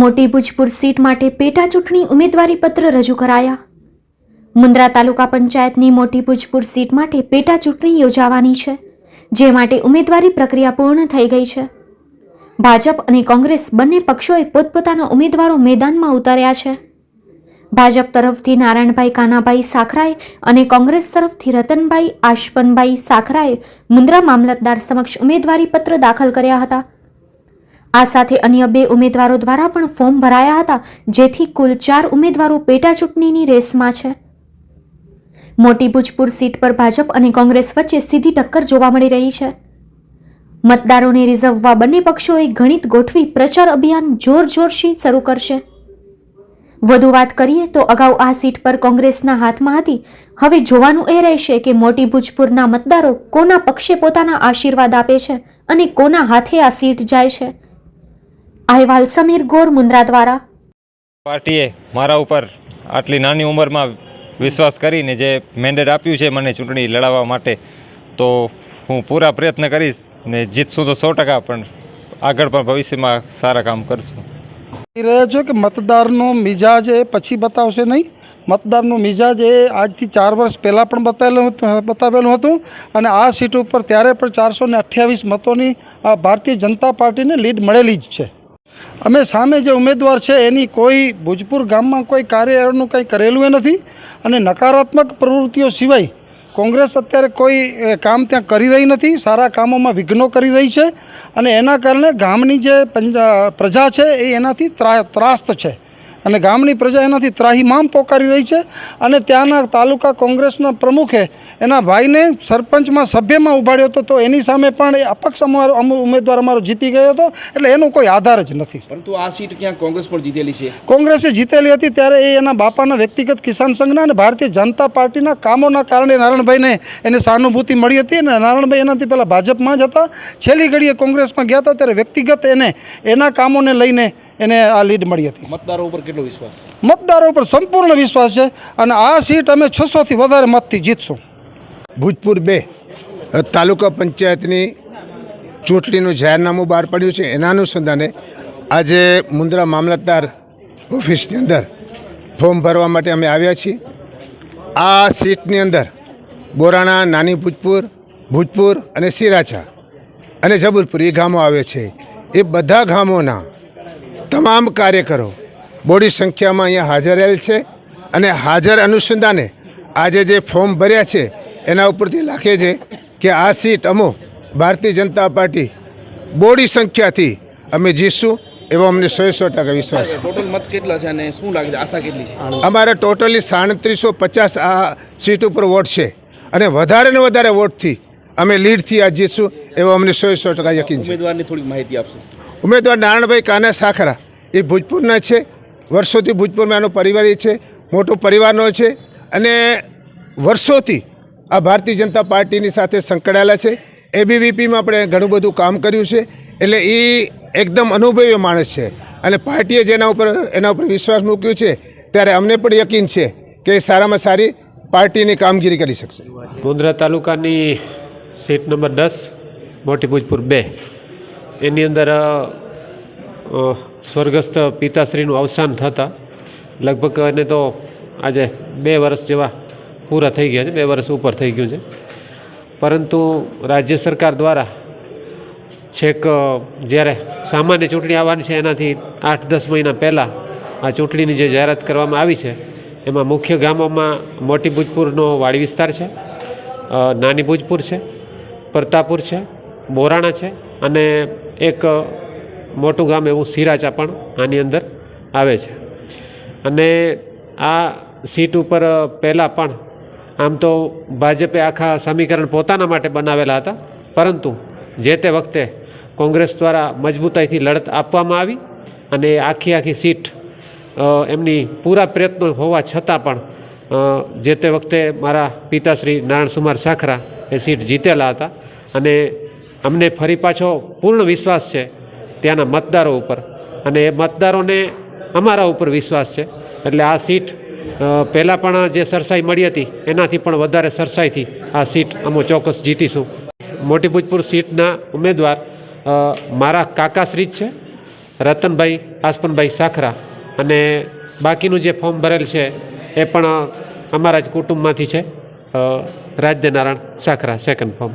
મોટી ભુજપુર સીટ માટે પેટા ચૂંટણી ઉમેદવારી પત્ર રજૂ કરાયા. મુન્દ્રા તાલુકા પંચાયતની મોટી ભુજપુર સીટ માટે પેટા ચૂંટણી યોજાવાની છે, જે માટે ઉમેદવારી પ્રક્રિયા પૂર્ણ થઈ ગઈ છે. ભાજપ અને કોંગ્રેસ બંને પક્ષોએ પોતપોતાના ઉમેદવારો મેદાનમાં ઉતાર્યા છે. ભાજપ તરફથી નારાયણભાઈ કાનાભાઈ સાખરાએ અને કોંગ્રેસ તરફથી રતનભાઈ આશપનભાઈ સાખરાએ મુન્દ્રા મામલતદાર સમક્ષ ઉમેદવારી પત્ર દાખલ કર્યા હતા. આ સાથે અન્ય બે ઉમેદવારો દ્વારા પણ ફોર્મ ભરાયા હતા, જેથી કુલ ચાર ઉમેદવારો પેટા ચૂંટણીની રેસમાં છે. મોટી ભુજપુર સીટ પર ભાજપ અને કોંગ્રેસ વચ્ચે સીધી ટક્કર જોવા મળી રહી છે. મતદારોને રીઝવવા બંને પક્ષોએ ગણિત ગોઠવી પ્રચાર અભિયાન જોરજોરથી શરૂ કરશે. વધુ વાત કરીએ તો અગાઉ આ સીટ પર કોંગ્રેસના હાથમાં હતી. હવે જોવાનું એ રહેશે કે મોટી ભુજપુરના મતદારો કોના પક્ષે પોતાના આશીર્વાદ આપે છે અને કોના હાથે આ સીટ જાય છે. અહેવાલ સમીર ગોર મુન્દ્રા દ્વારા. પાર્ટીએ મારા ઉપર આટલી નાની ઉંમરમાં વિશ્વાસ કરીને જે મેન્ડેટ આપ્યું છે મને ચૂંટણી લડાવવા માટે તો હું પૂરા પ્રયત્ન કરીશ ને જીતશું તો સો ટકા પણ આગળ પણ ભવિષ્યમાં સારા કામ કરશું. કહી રહ્યા છો કે મતદારનો મિજાજ એ પછી બતાવશે નહીં? મતદારનો મિજાજ એ આજથી ચાર વર્ષ પહેલાં પણ બતાવેલું હતું બતાવેલું હતું અને આ સીટ ઉપર ત્યારે પણ ચારસો ને અઠ્યાવીસ મતોની આ ભારતીય જનતા પાર્ટીને લીડ મળેલી જ છે. અમે સામે જે ઉમેદવાર છે, એની કોઈ ભુજપુર ગામમાં કોઈ કાર્યનું કંઈ કરેલું નથી અને નકારાત્મક પ્રવૃત્તિઓ સિવાય કોંગ્રેસ અત્યારે કોઈ કામ ત્યાં કરી રહી નથી, સારા કામોમાં વિઘ્નો કરી રહી છે અને એના કારણે ગામની જે પ્રજા છે, એ એનાથી ત્રા, ત્રાસ્ત છે. અને ગામની પ્રજા એનાથી ત્રાહીમામ પોકારી રહી છે અને ત્યાંના તાલુકા કોંગ્રેસના પ્રમુખે એના ભાઈને સરપંચમાં સભ્યમાં ઉભાડ્યો હતો તો એની સામે પણ એ અપક્ષ અમારો અમુ ઉમેદવાર અમારો જીતી ગયો હતો એટલે એનો કોઈ આધાર જ નથી. પરંતુ આ સીટ ક્યાં કોંગ્રેસ પણ જીતેલી છે? કોંગ્રેસે જીતેલી હતી ત્યારે એ એના બાપાના વ્યક્તિગત કિસાન સંઘના અને ભારતીય જનતા પાર્ટીના કામોના કારણે નારાયણભાઈને એને સહાનુભૂતિ મળી હતી અને નારાયણભાઈ એનાથી પહેલાં ભાજપમાં જ હતા. છેલ્લી ઘડીએ કોંગ્રેસમાં ગયા હતા ત્યારે વ્યક્તિગત એને એના કામોને લઈને એને આ લીડ મળી હતી. મતદારો ઉપર કેટલો વિશ્વાસ? મતદારો ઉપર સંપૂર્ણ વિશ્વાસ છે અને આ સીટ અમે છસોથી વધારે મતથી જીતશું. ભૂજપુર બે તાલુકા પંચાયતની ચૂંટણીનું જાહેરનામું બહાર પડ્યું છે. એના અનુસંધાને આજે મુન્દ્રા મામલતદાર ઓફિસની અંદર ફોર્મ ભરવા માટે અમે આવ્યા છીએ. આ સીટની અંદર બોરાણા નાની ભૂજપુર ભૂજપુર અને સિરાછા અને જબલપુર એ ગામો આવે છે. એ બધા ગામોના તમામ કાર્યકરો બોડી સંખ્યામાં અહીંયા હાજર રહેલ છે અને હાજર અનુસંધાને આજે જે ફોર્મ ભર્યા છે એના ઉપરથી લાગે છે કે આ સીટ અમો ભારતીય જનતા પાર્ટી બોડી સંખ્યાથી અમે જીતશું એવો અમને સો સો ટકા વિશ્વાસ છે. ટોટલ મત કેટલા છે અને શું લાગે છે? આશા કેટલી છે? અમારે ટોટલી સાડત્રીસો પચાસ આ સીટ ઉપર વોટ છે અને વધારે ને વધારે વોટથી અમે લીડથી આ જીતશું એવો અમને સો સો ટકા યકીન છે. ઉમેદવારની થોડીક માહિતી આપશો. ઉમેદવાર નારાયણભાઈ કાના સાખરા. એ ભોજપુરના છે. વર્ષોથી ભોજપુરમાં એનો પરિવાર છે. મોટો પરિવારનો છે. અને વર્ષોથી આ ભારતીય જનતા પાર્ટીની સાથે સંકળાયેલા છે. એબીવીપીમાં આપણે ઘણું બધું કામ કર્યું છે. એટલે એ એકદમ અનુભવી માણસ છે. અને પાર્ટીએ જેના ઉપર, એના ઉપર વિશ્વાસ મૂક્યો છે, ત્યારે અમને પણ યકીન છે કે એ સારામાં સારી પાર્ટીની કામગીરી કરી શકશે. મુન્દ્રા તાલુકાની સીટ નંબર દસ, મોટી ભૂજપુર બે. એની અંદર સ્વર્ગસ્થ પિતાશ્રીનું અવસાન થતાં, લગભગ એને તો આજે બે વર્ષ જેવા પૂરા થઈ ગયા છે, બે વર્ષ ઉપર થઈ ગયું છે. પરંતુ રાજ્ય સરકાર દ્વારા છેક જ્યારે સામાન્ય ચૂંટણી આવવાની છે, એનાથી આઠ, દસ મહિના પહેલાં આ ચૂંટણીની જે જાહેરાત કરવામાં આવી છે, એમાં મુખ્ય ગામોમાં મોટી ભૂજપુરનો વાડી વિસ્તાર છે નાની ભૂજપુર છે, પરતાપુર છે બોરાણા છે અને એક મોટું ગામ એવું સિરાચા પણ આની અંદર આવે છે. અને આ સીટ ઉપર પહેલાં પણ આમ તો ભાજપે આખા સમીકરણ પોતાના માટે બનાવેલા હતા, પરંતુ જે તે વખતે કોંગ્રેસ દ્વારા મજબૂતાઈથી લડત આપવામાં આવી અને આખી આખી સીટ એમની પૂરા પ્રયત્નો હોવા છતાં પણ જે તે વખતે મારા પિતાશ્રી નારાયણ સુમાર સાખરા એ સીટ જીતેલા હતા અને અમને ફરી પાછો પૂર્ણ વિશ્વાસ છે ત્યાંના મતદારો ઉપર. અને એ મતદારોને અમારા ઉપર વિશ્વાસ છે. એટલે આ સીટ પહેલાં પણ જે સરસાઈ મળી હતી, એનાથી પણ વધારે સરસાઈથી આ સીટ અમે ચોક્કસ જીતીશું. મોટી ભૂજપુર સીટના ઉમેદવાર મારા કાકાશ્રી જ છે, રતનભાઈ આસપનભાઈ સાખરા. અને બાકીનું જે ફોર્મ ભરેલ છે, એ પણ અમારા જ કુટુંબમાંથી છે. રાજ્યનારાયણ સાખરા સેકન્ડ ફોર્મ